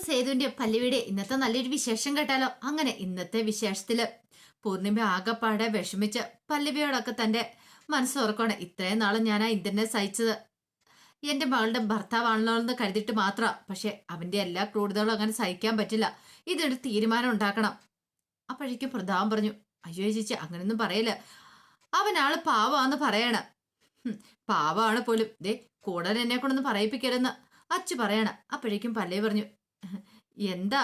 നമുക്ക് സേതുവിന്റെ പല്ലുവിടെ ഇന്നത്തെ നല്ലൊരു വിശേഷം കേട്ടാലോ? അങ്ങനെ ഇന്നത്തെ വിശേഷത്തിൽ പൂർണിമ ആകെപ്പാടെ വിഷമിച്ച് പല്ലവിയോടൊക്കെ തന്റെ മനസ്സോർക്കാണ് ഇത്രയും നാളും ഞാൻ ആ ഇന്ദ്രനെ സഹിച്ചത്. എന്റെ മകളുടെ ഭർത്താവാണല്ലോ എന്ന് കരുതിയിട്ട് മാത്ര. പക്ഷെ അവന്റെ എല്ലാ ക്രൂരതകളും അങ്ങനെ സഹിക്കാൻ പറ്റില്ല. ഇതൊരു തീരുമാനം ഉണ്ടാക്കണം. അപ്പോഴേക്കും പ്രതാപം പറഞ്ഞു അയ്യോ ചേച്ചി അങ്ങനെയൊന്നും പറയല്ല. അവനാൾ പാവാന്ന് പറയണ. പാവാണ് പോലും. ദേ കൂടെ എന്നെ കൊണ്ടൊന്ന് പറയിപ്പിക്കരുതെന്ന് അച്ചു പറയണ. അപ്പോഴേക്കും പല്ലേ പറഞ്ഞു എന്താ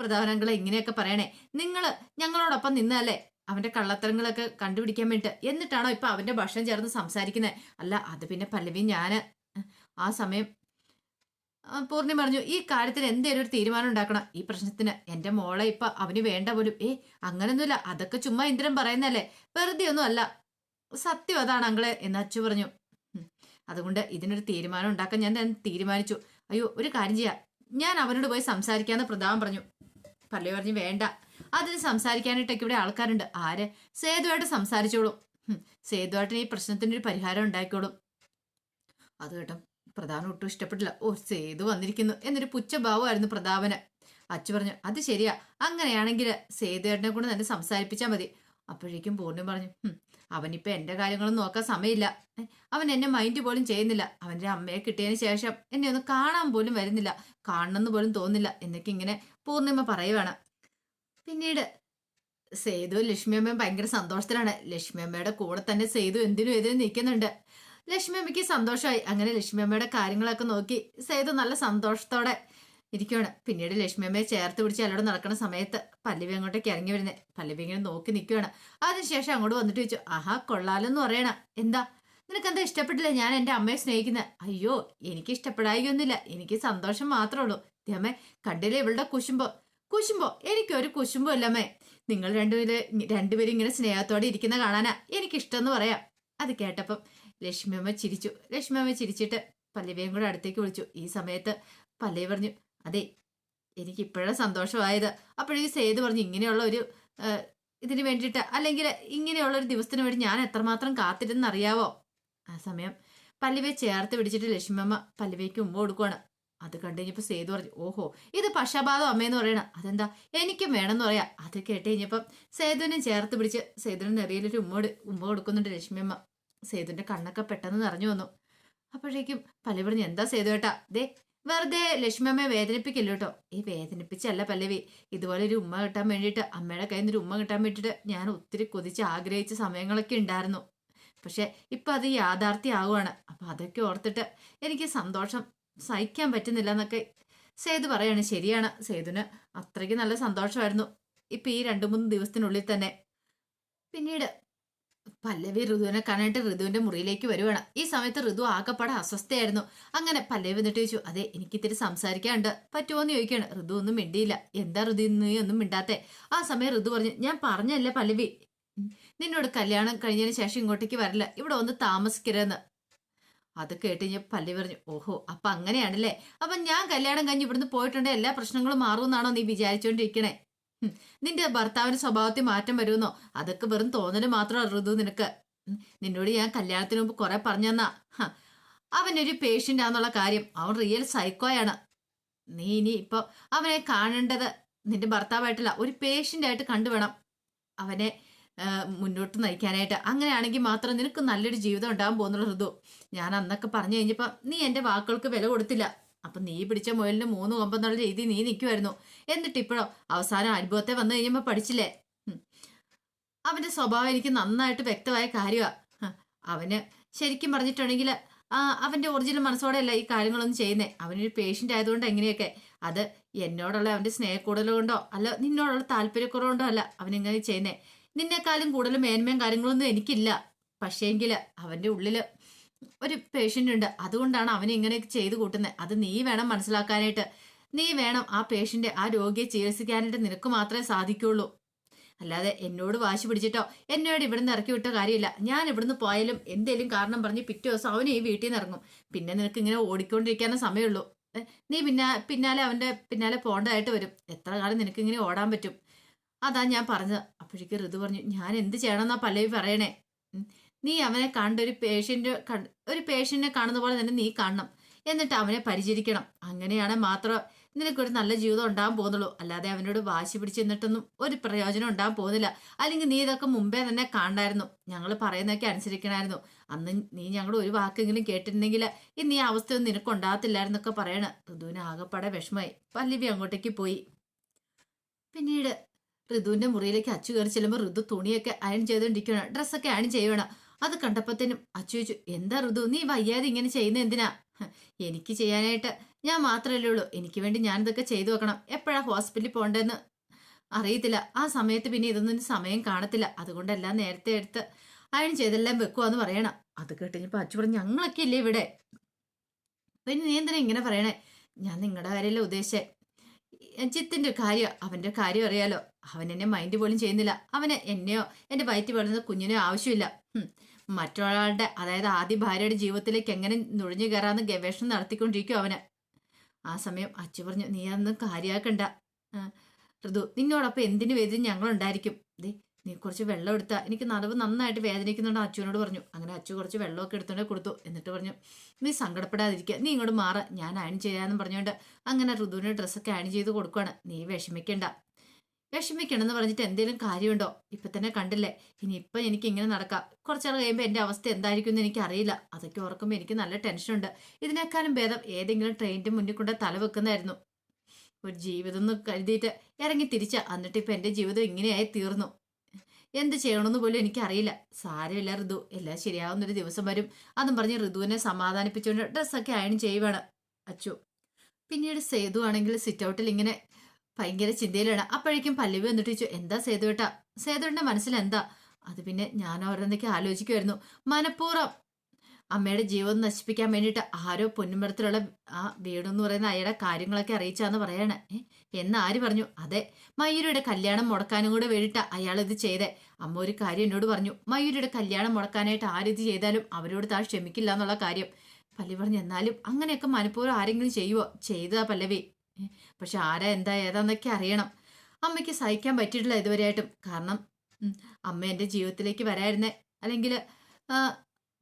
പ്രധാനങ്ങളെ ഇങ്ങനെയൊക്കെ പറയണേ? നിങ്ങൾ ഞങ്ങളോടൊപ്പം നിന്നല്ലേ അവന്റെ കള്ളത്തരങ്ങളൊക്കെ കണ്ടുപിടിക്കാൻ വേണ്ടിട്ട് എന്നിട്ടാണോ ഇപ്പൊ അവന്റെ ഭക്ഷണം ചേർന്ന് സംസാരിക്കുന്നത് അല്ല അത് പിന്നെ പല്ലവി ഞാൻ ആ സമയം പൂർണി പറഞ്ഞു ഈ കാര്യത്തിന് എന്തേലും ഒരു തീരുമാനം ഉണ്ടാക്കണം. ഈ പ്രശ്നത്തിന് എന്റെ മോളെ ഇപ്പൊ അവന് വേണ്ട പോലും. ഏ അങ്ങനൊന്നുമില്ല. അതൊക്കെ ചുമ്മാ ഇന്ദ്രൻ പറയുന്നല്ലേ വെറുതെ ഒന്നും അല്ല. സത്യം അതാണ് അങ്ങളെ എന്ന് അച്ചു പറഞ്ഞു. അതുകൊണ്ട് ഇതിനൊരു തീരുമാനം ഉണ്ടാക്കാൻ ഞാൻ തീരുമാനിച്ചു. അയ്യോ ഒരു കാര്യം ചെയ്യാം. ഞാൻ അവനോട് പോയി സംസാരിക്കാന്ന് പ്രതാപം പറഞ്ഞു. പള്ളി പറഞ്ഞു വേണ്ട. അതിന് സംസാരിക്കാനായിട്ടൊക്കെ ഇവിടെ ആൾക്കാരുണ്ട്. ആര്? സേതുവായിട്ട് സംസാരിച്ചോളും. സേതുവായിട്ട് ഈ പ്രശ്നത്തിന് ഒരു പരിഹാരം ഉണ്ടാക്കിക്കോളും. അത് കേട്ടോ പ്രധാനം ഒട്ടും ഇഷ്ടപ്പെട്ടില്ല. ഓ സേതു വന്നിരിക്കുന്നു എന്നൊരു പുച്ഛഭാവമായിരുന്നു പ്രതാപന്. അച്ചു പറഞ്ഞു അത് ശരിയാ. അങ്ങനെയാണെങ്കിൽ സേതുവേട്ടനെ കൊണ്ട് തന്നെ സംസാരിപ്പിച്ചാൽ മതി. അപ്പോഴേക്കും പൂർണം പറഞ്ഞു അവനിപ്പോൾ അവനിപ്പോ എന്റെ കാര്യങ്ങളൊന്നും നോക്കാൻ സമയമില്ല. അവൻ എന്നെ മൈൻഡ് പോലും ചെയ്യുന്നില്ല. അവന്റെ അമ്മയെ കിട്ടിയതിന് ശേഷം എന്നെ ഒന്ന് കാണാൻ പോലും വരുന്നില്ല. കാണണമെന്ന് പോലും തോന്നില്ല എന്നൊക്കെ ഇങ്ങനെ പൂർണിമ പറയുവാണ്. പിന്നീട് സേതു ലക്ഷ്മിയമ്മയും ഭയങ്കര സന്തോഷത്തിലാണ്. ലക്ഷ്മി അമ്മയുടെ കൂടെ തന്നെ സേതു എന്തിനും എതിരും നിൽക്കുന്നുണ്ട്. ലക്ഷ്മിയമ്മയ്ക്ക് സന്തോഷമായി. അങ്ങനെ ലക്ഷ്മി അമ്മയുടെ കാര്യങ്ങളൊക്കെ നോക്കി സേതു നല്ല സന്തോഷത്തോടെ ഇരിക്കുകയാണ് പിന്നീട് ലക്ഷ്മിയമ്മയെ ചേർത്ത് പിടിച്ച് അല്ലോടെ നടക്കുന്ന സമയത്ത് പല്ലവി അങ്ങോട്ടേക്ക് ഇറങ്ങി വരുന്നത് പല്ലവി ഇങ്ങനെ നോക്കി നിൽക്കുകയാണ് അതിനുശേഷം അങ്ങോട്ട് വന്നിട്ട് ചോദിച്ചു ആഹാ കൊള്ളാലെന്ന് പറയണ. എന്താ? നിനക്കെന്താ ഇഷ്ടപ്പെട്ടില്ല ഞാൻ എന്റെ അമ്മയെ സ്നേഹിക്കുന്നത് അയ്യോ എനിക്ക് ഇഷ്ടപ്പെടായിക്കൊന്നുമില്ല എനിക്ക് സന്തോഷം മാത്രമേ ഉള്ളൂ. അമ്മേ കണ്ടില്ലേ ഇവളുടെ കുശുമ്പോ? കുശുമ്പോ? എനിക്കൊരു കുശുമ്പോ അല്ലമ്മേ നിങ്ങൾ രണ്ടുപേര് രണ്ടുപേരും ഇങ്ങനെ സ്നേഹത്തോടെ ഇരിക്കുന്ന കാണാനാ. എനിക്കിഷ്ടം എന്ന് പറയാം. അത് കേട്ടപ്പം ലക്ഷ്മിയമ്മ ചിരിച്ചു. ലക്ഷ്മി അമ്മ ചിരിച്ചിട്ട് പല്ലവിയും കൂടെ അടുത്തേക്ക് വിളിച്ചു. ഈ സമയത്ത് പല്ലവി പറഞ്ഞു അതെ എനിക്ക് ഇപ്പോഴാണ് സന്തോഷമായത്. അപ്പോഴേക്കും സേതു പറഞ്ഞു ഇങ്ങനെയുള്ള ഒരു ഇതിന് വേണ്ടിയിട്ട് അല്ലെങ്കിൽ ഇങ്ങനെയുള്ള ഒരു ദിവസത്തിന് വേണ്ടി ഞാൻ എത്രമാത്രം കാത്തിരുന്ന് അറിയാവോ ആ സമയം പല്ലുവെ ചേർത്ത് പിടിച്ചിട്ട് ലക്ഷ്മിയമ്മ പല്ലവിക്ക് ഉമ്മ കൊടുക്കുവാണ്. അത് കണ്ടു കഴിഞ്ഞപ്പോൾ സേതു പറഞ്ഞു ഓഹോ ഇത് പക്ഷപാതം അമ്മയെന്ന് പറയണം അതെന്താ? എനിക്കും വേണമെന്ന് പറയാം. അത് കേട്ട് കഴിഞ്ഞപ്പം സേതുവിനെ ചേർത്ത് പിടിച്ച് സേതുവിന് നിറയിലൊരു ഉമ്മ ഉമ്മ കൊടുക്കുന്നുണ്ട് ലക്ഷ്മിയമ്മ. സേതുവിന്റെ കണ്ണൊക്കെ പെട്ടെന്ന് നിറഞ്ഞു വന്നു. അപ്പോഴേക്കും പല്ലവി പറഞ്ഞു എന്താ സേതു ഏട്ടാ? ദേ വെറുതെ ലക്ഷ്മിയമ്മയെ വേദനിപ്പിക്കില്ല കേട്ടോ. ഈ വേദനിപ്പിച്ചല്ല പല്ലവി. ഇതുപോലെ ഒരു ഉമ്മ കിട്ടാൻ വേണ്ടിയിട്ട് അമ്മയുടെ കയ്യിൽ നിന്ന് ഒരു ഉമ്മ കിട്ടാൻ വേണ്ടിയിട്ട് ഞാൻ ഒത്തിരി കൊതിച്ച് ആഗ്രഹിച്ച സമയങ്ങളൊക്കെ ഉണ്ടായിരുന്നു. പക്ഷെ ഇപ്പം അത് യാഥാർത്ഥ്യമാവുകയാണ് അപ്പം അതൊക്കെ ഓർത്തിട്ട് എനിക്ക് സന്തോഷം സഹിക്കാൻ പറ്റുന്നില്ല എന്നൊക്കെ സേതു പറയാണ്. ശരിയാണ്. സേതുന് അത്രയ്ക്ക് നല്ല സന്തോഷമായിരുന്നു. ഇപ്പം ഈ രണ്ട് മൂന്ന് ദിവസത്തിനുള്ളിൽ തന്നെ. പിന്നീട് പല്ലവി ഋതുവിനെ കാണാനായിട്ട് ഋതുവിന്റെ മുറിയിലേക്ക് വരുവാണ്. ഈ സമയത്ത് ഋതു ആകപ്പാടെ അസ്വസ്ഥയായിരുന്നു. അങ്ങനെ പല്ലവി വന്നിട്ട് ചോദിച്ചു അതെ എനിക്ക് ഇത്തിരി സംസാരിക്കാനുണ്ട്. പറ്റുമോ എന്ന് ചോദിക്കുകയാണ്. ഋതു ഒന്നും മിണ്ടിയില്ല. എന്താ ഋതു നീ ഒന്നും മിണ്ടാത്തെ? ആ സമയം ഋതു പറഞ്ഞു ഞാൻ പറഞ്ഞല്ലേ പല്ലവി? നിന്നോട് കല്യാണം കഴിഞ്ഞതിന് ശേഷം ഇങ്ങോട്ടേക്ക് വരില്ല. ഇവിടെ ഒന്ന് താമസിക്കരുതെന്ന്. അത് കേട്ട് ഞാൻ പല്ലി പറഞ്ഞു ഓഹോ അപ്പൊ അങ്ങനെയാണല്ലേ? അപ്പൊ ഞാൻ കല്യാണം കഴിഞ്ഞ് ഇവിടുന്ന് പോയിട്ടുണ്ടെങ്കിൽ എല്ലാ പ്രശ്നങ്ങളും മാറുമെന്നാണോ നീ വിചാരിച്ചോണ്ടിരിക്കണേ? നിന്റെ ഭർത്താവിന്റെ സ്വഭാവത്തിൽ മാറ്റം വരുമെന്നോ? അതൊക്കെ വെറും തോന്നൽ മാത്രം ഋതു നിനക്ക്. നിന്നോട് ഞാൻ കല്യാണത്തിന് മുമ്പ് കുറെ പറഞ്ഞെന്നാ. അവനൊരു പേഷ്യന്റ് ആന്നുള്ള കാര്യം. അവൻ റിയൽ സൈക്കോയാണ് നീ ഇനി ഇപ്പൊ അവനെ കാണേണ്ടത് നിന്റെ ഭർത്താവായിട്ടല്ല ഒരു പേഷ്യന്റ് ആയിട്ട് കണ്ടുവേണം അവനെ മുന്നോട്ട് നയിക്കാനായിട്ട്. അങ്ങനെയാണെങ്കിൽ മാത്രം നിനക്ക് നല്ലൊരു ജീവിതം ഉണ്ടാകാൻ പോകുന്നുള്ള ഋതു. ഞാൻ അന്നൊക്കെ പറഞ്ഞു കഴിഞ്ഞപ്പോൾ നീ എന്റെ വാക്കുകൾക്ക് വില കൊടുത്തില്ല. അപ്പൊ നീ പിടിച്ച മുയലിന് മൂന്ന് കൊമ്പെന്നുള്ള രീതി നീ നിൽക്കുമായിരുന്നു എന്നിട്ട് ഇപ്പോഴോ അവസാനം അനുഭവത്തെ വന്നു കഴിയുമ്പോ പഠിച്ചില്ലേ? അവന്റെ സ്വഭാവം എനിക്ക് നന്നായിട്ട് വ്യക്തമായ കാര്യമാണ് അവന് ശരിക്കും പറഞ്ഞിട്ടുണ്ടെങ്കിൽ അവന്റെ ഒറിജിനൽ മനസ്സോടെയല്ല ഈ കാര്യങ്ങളൊന്നും ചെയ്യുന്നേ. അവനൊരു പേഷ്യന്റ് ആയതുകൊണ്ട് എങ്ങനെയൊക്കെ? അത് എന്നോടുള്ള അവന്റെ സ്നേഹക്കൂടുതൽ കൊണ്ടോ അല്ല നിന്നോടുള്ള താല്പര്യക്കുറവുകൊണ്ടോ അല്ല അവനിങ്ങനെ ചെയ്യുന്നേ? നിന്നെക്കാളും കൂടുതൽ മേന്മയും കാര്യങ്ങളൊന്നും എനിക്കില്ല. പക്ഷേങ്കിൽ അവന്റെ ഉള്ളിൽ ഒരു പേഷ്യന്റ് ഉണ്ട്. അതുകൊണ്ടാണ് അവനെ ഇങ്ങനെയൊക്കെ ചെയ്തു കൂട്ടുന്നത് അത് നീ വേണം മനസ്സിലാക്കാനായിട്ട്. നീ വേണം ആ പേഷ്യന്റെ ആ രോഗിയെ ചികിത്സിക്കാനായിട്ട് നിനക്ക് മാത്രമേ സാധിക്കുള്ളൂ. അല്ലാതെ എന്നോട് വാശി പിടിച്ചിട്ടോ എന്നോട് ഇവിടുന്ന് ഇറക്കി വിട്ട കാര്യമില്ല. ഞാൻ ഇവിടുന്ന് പോയാലും എന്തേലും കാരണം പറഞ്ഞ് പിറ്റേ ദിവസം അവൻ ഈ വീട്ടിൽ നിന്ന് ഇറങ്ങും. പിന്നെ നിനക്ക് ഇങ്ങനെ ഓടിക്കൊണ്ടിരിക്കാനേ സമയമുള്ളൂ. നീ പിന്നെ പിന്നാലെ അവന്റെ പിന്നാലെ പോണ്ടതായിട്ട് വരും. എത്ര കാലം നിനക്ക് ഇങ്ങനെ ഓടാൻ പറ്റും? അതാ ഞാൻ പറഞ്ഞത്. അപ്പോഴേക്ക് ഋതു പറഞ്ഞു ഞാൻ എന്ത് ചെയ്യണമെന്നാ പല്ലവി പറയണേ. നീ അവനെ കണ്ട ഒരു പേഷ്യന്റ് ഒരു പേഷ്യന്റിനെ കാണുന്ന പോലെ തന്നെ നീ കാണണം. എന്നിട്ട് അവനെ പരിചരിക്കണം. അങ്ങനെയാണ് മാത്രം നിനക്കൊരു നല്ല ജീവിതം ഉണ്ടാകാൻ പോകുന്നുള്ളൂ. അല്ലാതെ അവനോട് വാശി പിടിച്ച് നിന്നിട്ടൊന്നും ഒരു പ്രയോജനം ഉണ്ടാകാൻ പോകുന്നില്ല. അല്ലെങ്കിൽ നീ ഇതൊക്കെ മുമ്പേ തന്നെ കാണായിരുന്നു ഞങ്ങൾ പറയുന്നതൊക്കെ അനുസരിക്കണമായിരുന്നു അന്ന് നീ ഞങ്ങളുടെ ഒരു വാക്കെങ്കിലും കേട്ടിരുന്നെങ്കിൽ ഇന്ന് ഈ അവസ്ഥയൊന്നും നിനക്ക് ഉണ്ടാകത്തില്ലായിരുന്നൊക്കെ പറയണ. ഋതുവിന് ആകെപ്പാടെ വിഷമായി പല്ലവി അങ്ങോട്ടേക്ക് പോയി. പിന്നീട് ഋതുവിന്റെ മുറിയിലേക്ക് അച്ചു കയറി ചെല്ലുമ്പോൾ ഋതു തുണിയൊക്കെ അയൺ ചെയ്തുകൊണ്ടിരിക്കുകയാണ് ഡ്രസ്സൊക്കെ അയൺ ചെയ്യുകയാണ് അത് കണ്ടപ്പത്തേനും അച്ചു ചോദിച്ചു എന്താ ഋതു? നീ വയ്യാതെ ഇങ്ങനെ ചെയ്യുന്ന എന്തിനാ? എനിക്ക് ചെയ്യാനായിട്ട് ഞാൻ മാത്രമല്ലേ ഉള്ളൂ. എനിക്ക് വേണ്ടി ഞാൻ ഇതൊക്കെ ചെയ്തു വെക്കണം. എപ്പോഴാ ഹോസ്പിറ്റലിൽ പോകേണ്ടതെന്ന് അറിയത്തില്ല. ആ സമയത്ത് പിന്നെ ഇതൊന്നും സമയം കാണത്തില്ല. അതുകൊണ്ടെല്ലാം നേരത്തെ എടുത്ത് അയൺ ചെയ്തെല്ലാം വെക്കുവാന്ന് പറയണം. അത് കേട്ടിപ്പോ അച്ചു പറഞ്ഞു ഞങ്ങളൊക്കെ ഇല്ലേ ഇവിടെ? പിന്നെ നീ എന്തിനാ ഇങ്ങനെ പറയണേ? ഞാൻ നിങ്ങളുടെ കാര്യമല്ല ഉദ്ദേശിച്ചേ. ചിത്തിന്റെ കാര്യം അവന്റെ കാര്യം അറിയാലോ. അവൻ എന്നെ മൈൻഡ് പോലും ചെയ്യുന്നില്ല. അവന് എന്നെയോ എന്റെ വയറ്റി വളർന്ന കുഞ്ഞിനെയോ ആവശ്യമില്ല. മറ്റൊരാളുടെ അതായത് ആദ്യ ഭാര്യയുടെ ജീവിതത്തിലേക്ക് എങ്ങനെ നുഴഞ്ഞു കയറാന്ന് ഗവേഷണം നടത്തിക്കൊണ്ടിരിക്കും അവന്. ആ സമയം അച്ചു പറഞ്ഞു നീ അതൊന്നും കാര്യാക്കണ്ട ആ, ഋതു നിന്നോടൊപ്പം എന്തിനു വേദന ഞങ്ങളുണ്ടായിരിക്കും? ദേ നീ കുറച്ച് വെള്ളം എടുത്താ. എനിക്ക് നടുവ് നന്നായിട്ട് വേദനിക്കുന്നുണ്ട് അച്ചുവിനോട് പറഞ്ഞു. അങ്ങനെ അച്ചു കുറച്ച് വെള്ളമൊക്കെ എടുത്തോണ്ട് കൊടുത്തു. എന്നിട്ട് പറഞ്ഞു നീ സങ്കടപ്പെടാതിരിക്കുക നീ ഇങ്ങോട്ട് മാറ. ഞാൻ അയൺ ചെയ്യാന്നും പറഞ്ഞുകൊണ്ട് അങ്ങനെ ഋതുവിന് ഡ്രസ്സൊക്കെ അയൺ ചെയ്ത് കൊടുക്കുകയാണ് നീ വിഷമിക്കണ്ട. വിഷമിക്കണമെന്ന് പറഞ്ഞിട്ട് എന്തെങ്കിലും കാര്യമുണ്ടോ? ഇപ്പൊ തന്നെ കണ്ടില്ലേ? ഇനി ഇപ്പൊ എനിക്ക് ഇങ്ങനെ നടക്കാം. കുറച്ചാൾ കഴിയുമ്പോൾ എന്റെ അവസ്ഥ എന്തായിരിക്കും എന്ന് എനിക്ക് അറിയില്ല അതൊക്കെ ഓർക്കുമ്പോൾ എനിക്ക് നല്ല ടെൻഷനുണ്ട് ഇതിനേക്കാളും ഭേദം ഏതെങ്കിലും ട്രെയിനിന്റെ മുന്നിൽ കൊണ്ട് തല വെക്കുന്നതായിരുന്നു. ഒരു ജീവിതം എന്ന് കരുതിയിട്ട് ഇറങ്ങി തിരിച്ച. എന്നിട്ട് ഇപ്പൊ എന്റെ ജീവിതം ഇങ്ങനെയായി തീർന്നു. എന്ത് ചെയ്യണമെന്ന് പോലും എനിക്കറിയില്ല. സാരമില്ല ഋതു എല്ലാം ശരിയാവുന്നൊരു ദിവസം വരും. അതും പറഞ്ഞ് ഋതുവിനെ സമാധാനിപ്പിച്ചുകൊണ്ട് ഡ്രസ്സൊക്കെ അയൺ ചെയ്യുവാണ്. അച്ചു. പിന്നീട് സേതു ആണെങ്കിൽ സിറ്റ് ഔട്ടിൽ ഇങ്ങനെ ഭയങ്കര ചിന്തയിലാണ്. അപ്പോഴേക്കും പല്ലവി വന്നിട്ട് ചോദിച്ചു എന്താ സേതുവേട്ടാ? സേതുവിന്റെ മനസ്സിൽ എന്താ അത് പിന്നെ ഞാൻ ഓരോന്നൊക്കെ ആലോചിക്കുമായിരുന്നു മനഃപൂർവം. അമ്മയുടെ ജീവൻ നശിപ്പിക്കാൻ വേണ്ടിയിട്ട് ആരോ പൊന്നുമരത്തിലുള്ള ആ വീടെന്ന് പറയുന്ന അയാളുടെ കാര്യങ്ങളൊക്കെ അറിയിച്ചാന്ന് പറയാണ്. എന്ന് ആര് പറഞ്ഞു? അതെ മയൂരിയുടെ കല്യാണം മുടക്കാനും കൂടെ വേണ്ടിയിട്ട് അയാൾ ഇത് ചെയ്തേ. അമ്മ ഒരു കാര്യം എന്നോട് പറഞ്ഞു മയൂരിയുടെ കല്യാണം മുടക്കാനായിട്ട് ആരിത് ചെയ്താലും അവരോട് താൻ ക്ഷമിക്കില്ല എന്നുള്ള കാര്യം. പല്ലവി പറഞ്ഞു എന്നാലും അങ്ങനെയൊക്കെ മനഃപൂർവം ആരെങ്കിലും ചെയ്യുവോ? ചെയ്താ പല്ലവി. പക്ഷെ ആരാ എന്താ ഏതാന്നൊക്കെ അറിയണം. അമ്മയ്ക്ക് സഹിക്കാൻ പറ്റിയിട്ടില്ല ഇതുവരെയായിട്ടും. കാരണം അമ്മ എന്റെ ജീവിതത്തിലേക്ക് വരായിരുന്നേ. അല്ലെങ്കിൽ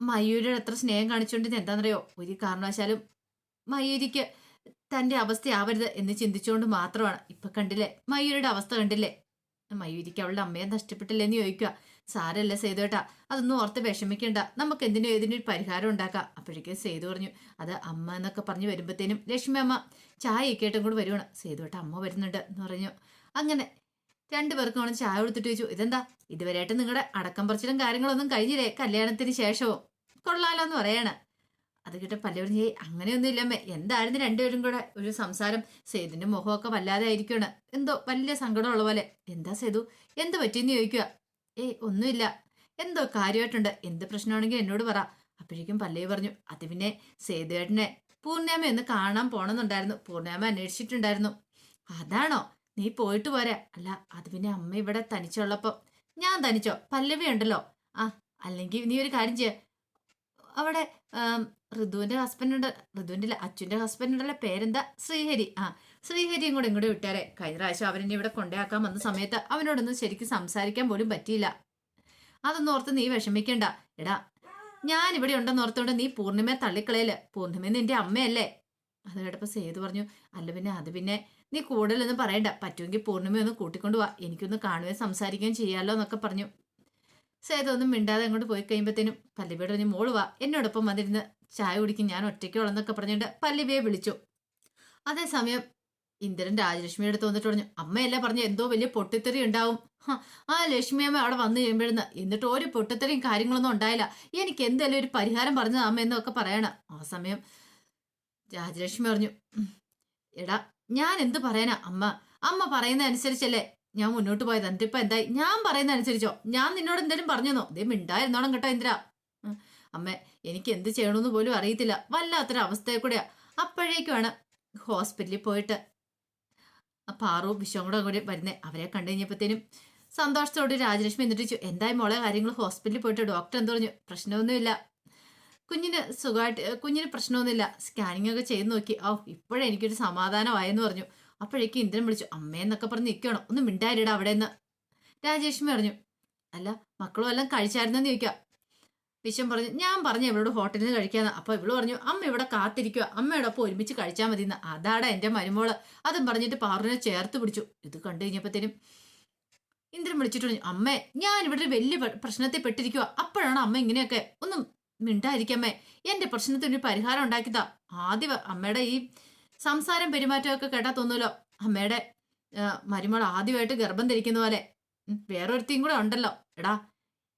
മയൂരിയുടെ എത്ര സ്നേഹം കാണിച്ചുകൊണ്ട് എന്താണെന്നറിയോ? ഒരു കാരണവശാലും മയൂരിക്ക് തന്റെ അവസ്ഥയാവരുത് എന്ന് ചിന്തിച്ചുകൊണ്ട് മാത്രമാണ്. ഇപ്പൊ കണ്ടില്ലേ? മയൂരിയുടെ അവസ്ഥ കണ്ടില്ലേ? മയൂരിക്ക് അവളുടെ അമ്മയെ നഷ്ടപ്പെട്ടില്ലേ എന്ന് ചോദിക്കുക. സാരല്ല സേതുവേട്ടാ അതൊന്നും ഓർത്ത് വിഷമിക്കണ്ട. നമുക്ക് എന്തിനും ഏതിനൊരു പരിഹാരം ഉണ്ടാക്കാം. അപ്പോഴേക്കും സേതു പറഞ്ഞു അത് അമ്മ എന്നൊക്കെ പറഞ്ഞു വരുമ്പോഴത്തേനും ലക്ഷ്മി അമ്മ ചായ ഇക്കേട്ടും കൂടെ വരുവാണ്. സേതുവേട്ട അമ്മ വരുന്നുണ്ട് എന്ന് പറഞ്ഞു. അങ്ങനെ രണ്ടുപേർക്കും അവൾ ചായ കൊടുത്തിട്ട് ചോദിച്ചു ഇതെന്താ? ഇതുവരെയായിട്ട് നിങ്ങളുടെ അടക്കം പറച്ചിലും കാര്യങ്ങളൊന്നും കഴിഞ്ഞില്ലേ? കല്യാണത്തിന് ശേഷവും. കൊള്ളാലോ എന്ന് പറയാണ്. അത് കേട്ട് പല പറഞ്ഞു "ഏയ് അങ്ങനെയൊന്നും ഇല്ലമ്മേ എന്തായിരുന്നു രണ്ടുപേരും കൂടെ ഒരു സംസാരം? സേതുവിന്റെ മുഖമൊക്കെ വല്ലാതെ ആയിരിക്കണം എന്തോ വലിയ സങ്കടമുള്ള പോലെ. എന്താ സേതു? എന്ത് പറ്റിയെന്ന് ചോദിക്കുക ഏയ് ഒന്നുമില്ല. എന്തോ കാര്യമായിട്ടുണ്ട്. എന്ത് പ്രശ്നമാണെങ്കിലും എന്നോട് പറ. അപ്പോഴേക്കും പല്ലവി പറഞ്ഞു അത് പിന്നെ സേതുവേട്ടനെ പൂർണിമ ഒന്ന് കാണാൻ പോണമെന്നുണ്ടായിരുന്നു പൂർണിമ അന്വേഷിച്ചിട്ടുണ്ടായിരുന്നു. അതാണോ? നീ പോയിട്ട് പോരാ അല്ല അത് പിന്നെ അമ്മ ഇവിടെ തനിച്ചുള്ളപ്പം. ഞാൻ തനിച്ചോ? പല്ലവി ഉണ്ടല്ലോ. ആ അല്ലെങ്കിൽ നീ ഒരു കാര്യം ചെയ്യ. അവിടെ ഋതുവിന്റെ ഹസ്ബൻഡ് ഋതുവിന്റെ അച്ഛന്റെ ഹസ്ബൻഡുണ്ടല്ലോ പേരെന്താ? ശ്രീഹരി. ആ ശ്രീഹരിയും കൂടെ ഇങ്ങോട്ട് വിട്ടാരെ. കഴിഞ്ഞ പ്രാവശ്യം അവനെന്നെ ഇവിടെ കൊണ്ടാക്കാൻ വന്ന സമയത്ത് അവനോടൊന്നും ശരിക്കും സംസാരിക്കാൻ പോലും പറ്റിയില്ല. അതൊന്നും ഓർത്ത് നീ വിഷമിക്കണ്ട. എടാ ഞാൻ ഇവിടെ ഉണ്ടെന്ന് ഓർത്തോണ്ട് നീ പൂർണിമയെ തള്ളിക്കളയൽ പൂർണിമ നിന്റെ അമ്മയല്ലേ? അത് കേട്ടപ്പോ സേതു പറഞ്ഞു അല്ല പിന്നെ അത് പിന്നെ നീ കൂടുതലൊന്നും പറയണ്ട. പറ്റുമെങ്കിൽ പൂർണിമ ഒന്ന് കൂട്ടിക്കൊണ്ട് വാ. എനിക്കൊന്ന് കാണുകയും സംസാരിക്കുകയും ചെയ്യാലോ എന്നൊക്കെ പറഞ്ഞു. സേതു ഒന്നും മിണ്ടാതെ അങ്ങോട്ട് പോയി കഴിയുമ്പോഴത്തേനും പല്ലിബിയുടെ ഒരു മോൾ വാ എന്നോടൊപ്പം വന്നിരുന്ന് ചായ കുടിക്കും ഞാൻ ഒറ്റയ്ക്കോളെന്നൊക്കെ പറഞ്ഞുകൊണ്ട് പല്ലിബിയെ വിളിച്ചു. അതേസമയം ഇന്ദ്രൻ രാജലക്ഷ്മിയുടെ അടുത്ത് വന്നിട്ട് പറഞ്ഞു അമ്മയല്ല പറഞ്ഞു എന്തോ വലിയ പൊട്ടിത്തെറി ഉണ്ടാവും. ആ ലക്ഷ്മി അമ്മ അവിടെ വന്നു കഴിയുമ്പോഴെന്ന് എന്നിട്ട് ഒരു പൊട്ടിത്തെറിയും കാര്യങ്ങളൊന്നും ഉണ്ടായില്ല. എനിക്ക് എന്തെങ്കിലും ഒരു പരിഹാരം പറഞ്ഞത് അമ്മ എന്നൊക്കെ പറയണം. ആ സമയം രാജലക്ഷ്മി പറഞ്ഞു എടാ ഞാൻ എന്ത് പറയാനാ അമ്മ? അമ്മ പറയുന്ന അനുസരിച്ചല്ലേ ഞാൻ മുന്നോട്ട് പോയത്. എന്നിട്ട് ഇപ്പൊ എന്തായി? ഞാൻ പറയുന്ന അനുസരിച്ചോ ഞാൻ നിന്നോട് എന്തേലും പറഞ്ഞോ ദേ മിണ്ടായിരുന്നോണം കേട്ടോ ഇന്ദ്ര. അമ്മ എനിക്ക് എന്ത് ചെയ്യണമെന്ന് പോലും അറിയത്തില്ല. വല്ലാത്തൊരു അവസ്ഥയെ കൂടെയാ. അപ്പോഴേക്കുമാണ് ഹോസ്പിറ്റലിൽ പോയിട്ട് പാറു വിശ്വം കൂടെ കൂടി വരുന്നേ. അവരെ കണ്ടു കഴിഞ്ഞപ്പോഴത്തേനും സന്തോഷത്തോടെ രാജലക്ഷ്മി എന്നിട്ട് ചോദിച്ചു എന്തായി മോളെ? കാര്യങ്ങൾ ഹോസ്പിറ്റലിൽ പോയിട്ട് ഡോക്ടർ എന്ത് പറഞ്ഞു? പ്രശ്നമൊന്നുമില്ല. കുഞ്ഞിന് സുഖമായിട്ട് കുഞ്ഞിന് പ്രശ്നമൊന്നുമില്ല. സ്കാനിങ് ഒക്കെ ചെയ്ത് നോക്കി. ഓ ഇപ്പോഴെനിക്കൊരു സമാധാനമായെന്ന് പറഞ്ഞു. അപ്പോഴേക്കും ഇന്ദ്രൻ വിളിച്ചു അമ്മയെന്നൊക്കെ പറഞ്ഞ് നിൽക്കണം ഒന്ന് മിണ്ടായിരടാ അവിടെ നിന്ന് രാജേഷ്മി പറഞ്ഞു അല്ല മക്കളും എല്ലാം കഴിച്ചായിരുന്നെന്ന് ചോദിക്കാം വിശ്വം പറഞ്ഞു ഞാൻ പറഞ്ഞു ഇവളോട് ഹോട്ടലിൽ നിന്ന് കഴിക്കാന്ന്. അപ്പൊ ഇവൾ പറഞ്ഞു അമ്മ ഇവിടെ കാത്തിരിക്കുക അമ്മയുടെ ഒപ്പം ഒരുമിച്ച് കഴിച്ചാൽ മതി എന്ന് അതാടാ എന്റെ മരുമോൾ. അതും പറഞ്ഞിട്ട് പാറുവിനെ ചേർത്ത് പിടിച്ചു. ഇത് കണ്ടു കഴിഞ്ഞപ്പോഴത്തേനും ഇന്ദ്രൻ വിളിച്ചിട്ട് പറഞ്ഞു അമ്മേ ഞാൻ ഇവിടെ ഒരു വലിയ പ്രശ്നത്തെ പെട്ടിരിക്കുക അപ്പോഴാണ് അമ്മ ഇങ്ങനെയൊക്കെ ഒന്നും മിണ്ടായിരിക്കമ്മേ എന്റെ പ്രശ്നത്തിന് ഒരു പരിഹാരം ഉണ്ടാക്കിയതാ. ആദ്യം അമ്മയുടെ ഈ സംസാരം പെരുമാറ്റമൊക്കെ കേട്ടാ തോന്നൂലോ അമ്മയുടെ മരുമോൾ ആദ്യമായിട്ട് ഗർഭം ധരിക്കുന്ന പോലെ. വേറൊരുത്തിയും കൂടെ ഉണ്ടല്ലോ. എടാ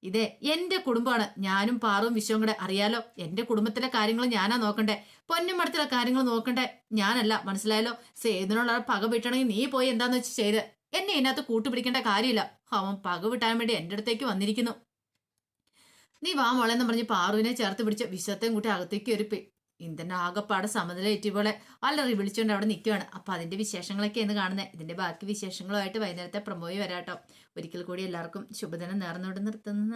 ഇതേ എന്റെ കുടുംബമാണ്. ഞാനും പാറും വിശ്വവും കൂടെ അറിയാലോ. എന്റെ കുടുംബത്തിലെ കാര്യങ്ങൾ ഞാനാ നോക്കണ്ടേ. പൊന്നുമടത്തിലെ കാര്യങ്ങൾ നോക്കണ്ടേ. ഞാനല്ല മനസ്സിലായല്ലോ? സേതിനുള്ള പക വിട്ടണമെങ്കിൽ നീ പോയി എന്താന്ന് വെച്ച് ചെയ്ത്. എന്നെ ഇതിനകത്ത് കൂട്ടുപിടിക്കേണ്ട കാര്യമില്ല. അവൻ പക വിട്ടാൻ വേണ്ടി എന്റെ അടുത്തേക്ക് വന്നിരിക്കുന്നു. നീ വാ മോളെന്ന് പറഞ്ഞ് പാറുവിനെ ചേർത്ത് പിടിച്ച് വിശ്വത്തെയും കൂട്ടി അകത്തേക്ക് ഒരു ഇന്ദ്രന്റെ ആകപ്പാടെ സമനില പോലെ അല്ലറി വിളിച്ചുകൊണ്ട് അവിടെ നിൽക്കുകയാണ് അപ്പോൾ അതിന്റെ വിശേഷങ്ങളൊക്കെ എന്ന് കാണുന്നത് ഇതിന്റെ ബാക്കി വിശേഷങ്ങളുമായിട്ട് വൈകുന്നേരത്തെ പ്രമോയി വരാട്ടോ. ഒരിക്കൽ കൂടി എല്ലാവർക്കും ശുഭദിനം നേർന്നുകൊണ്ട് നിർത്തുന്നു.